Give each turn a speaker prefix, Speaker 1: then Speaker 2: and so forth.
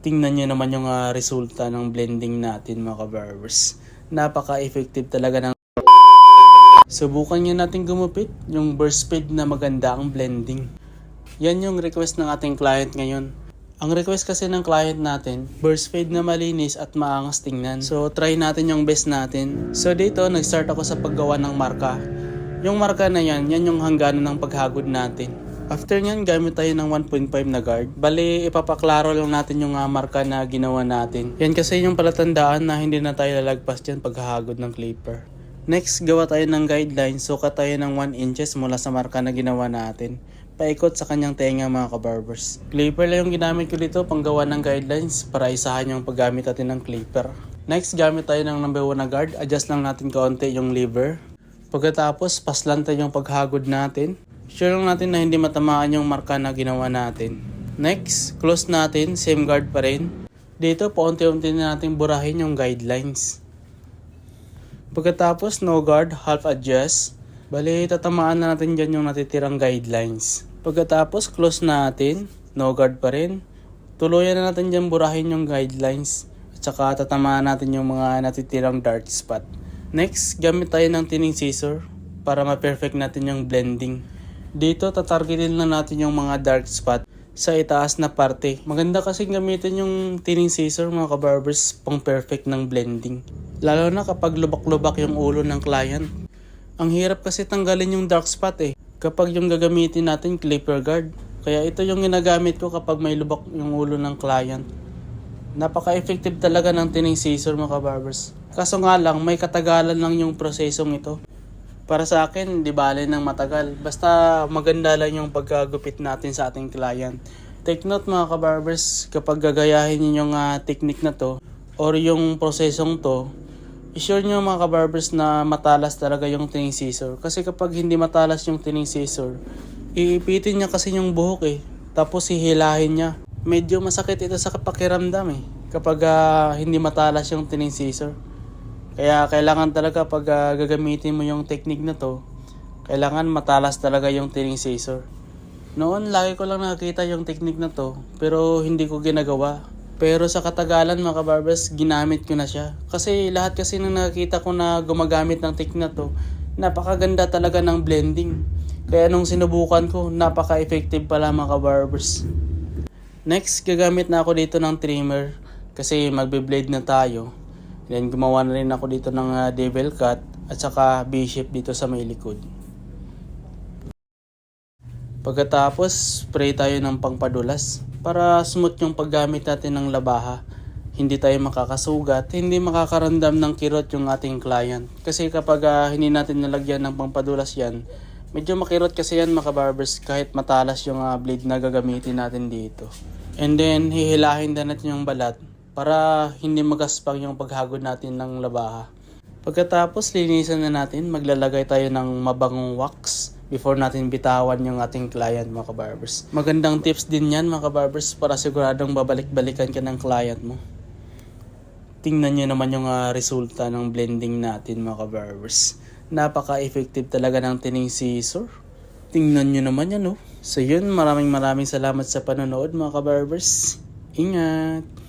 Speaker 1: Tingnan nyo naman yung ah, resulta ng blending natin mga kabarbers. Napaka-effective talaga ng Subukan nyo natin gumupit yung burst speed na maganda ang blending. Yan yung request ng ating client ngayon. Ang request kasi ng client natin, burst fade na malinis at maangas tingnan. So try natin yung best natin. So dito, nag-start ako sa paggawa ng marka. Yung marka na yan, yan yung hangganan ng paghagod natin. After nyan, gamit tayo ng 1.5 na guard. Bali, ipapaklaro lang natin yung ah, marka na ginawa natin. Yan kasi yung palatandaan na hindi na tayo lalagpas dyan paghahagod ng clipper. Next, gawa tayo ng guideline. Sukat tayo ng 1 inches mula sa marka na ginawa natin. Paikot sa kanyang tenga mga kabarbers. Clipper lang yung ginamit ko dito panggawa ng guidelines para isahan yung paggamit natin ng clipper. Next, gamit tayo ng number 1 na guard. Adjust lang natin kaunti yung lever. Pagkatapos, paslan tayo yung paghagod natin. Sure lang natin na hindi matamaan yung marka na ginawa natin. Next, close natin, same guard pa rin. Dito, paunti-unti na natin burahin yung guidelines. Pagkatapos, no guard, half adjust. Bali, tatamaan na natin dyan yung natitirang guidelines. Pagkatapos, close natin, no guard pa rin. Tuluyan na natin dyan burahin yung guidelines. At saka tatamaan natin yung mga natitirang dark spot. Next, gamit tayo ng tining scissor para ma-perfect natin yung blending. Dito, tatargetin lang natin yung mga dark spot sa itaas na parte. Maganda kasi gamitin yung tining scissor mga kabarbers pang perfect ng blending. Lalo na kapag lubak-lubak yung ulo ng client. Ang hirap kasi tanggalin yung dark spot eh. Kapag yung gagamitin natin clipper guard. Kaya ito yung ginagamit ko kapag may lubak yung ulo ng client. Napaka-effective talaga ng tining scissor mga kabarbers. Kaso nga lang, may katagalan lang yung prosesong ito. Para sa akin, di bale ng matagal. Basta maganda lang yung pagkagupit natin sa ating client. Take note mga kabarbers, kapag gagayahin niyo yung ah, technique na to, or yung prosesong to, isure nyo mga kabarbers na matalas talaga yung tining scissor. Kasi kapag hindi matalas yung tining scissor, iipitin niya kasi yung buhok eh. Tapos hihilahin niya. Medyo masakit ito sa pakiramdam eh. Kapag ah, hindi matalas yung tining scissor. Kaya kailangan talaga pag ah, gagamitin mo yung technique na to, kailangan matalas talaga yung tining scissor. Noon, lagi ko lang nakakita yung technique na to, pero hindi ko ginagawa. Pero sa katagalan mga kabarbers, ginamit ko na siya. Kasi lahat kasi nang nakakita ko na gumagamit ng technique na to, napakaganda talaga ng blending. Kaya nung sinubukan ko, napaka-effective pala mga kabarbers. Next, gagamit na ako dito ng trimmer kasi magbe-blade na tayo. Then gumawa na rin ako dito ng ah, devil cut at saka V-shape dito sa may likod. Pagkatapos, spray tayo ng pangpadulas para smooth yung paggamit natin ng labaha. Hindi tayo makakasugat, hindi makakaramdam ng kirot yung ating client. Kasi kapag ah, hindi natin nalagyan ng pangpadulas yan, medyo makirot kasi yan mga barbers kahit matalas yung ah, blade na gagamitin natin dito. And then, hihilahin na natin yung balat para hindi magaspang yung paghagod natin ng labaha. Pagkatapos linisan na natin, maglalagay tayo ng mabangong wax before natin bitawan yung ating client mga barbers. Magandang tips din yan mga barbers para siguradong babalik-balikan ka ng client mo. Tingnan nyo naman yung ah, resulta ng blending natin mga barbers. Napaka-effective talaga ng tining scissor. Tingnan nyo naman yan oh. So yun, maraming maraming salamat sa panonood mga barbers. Ingat!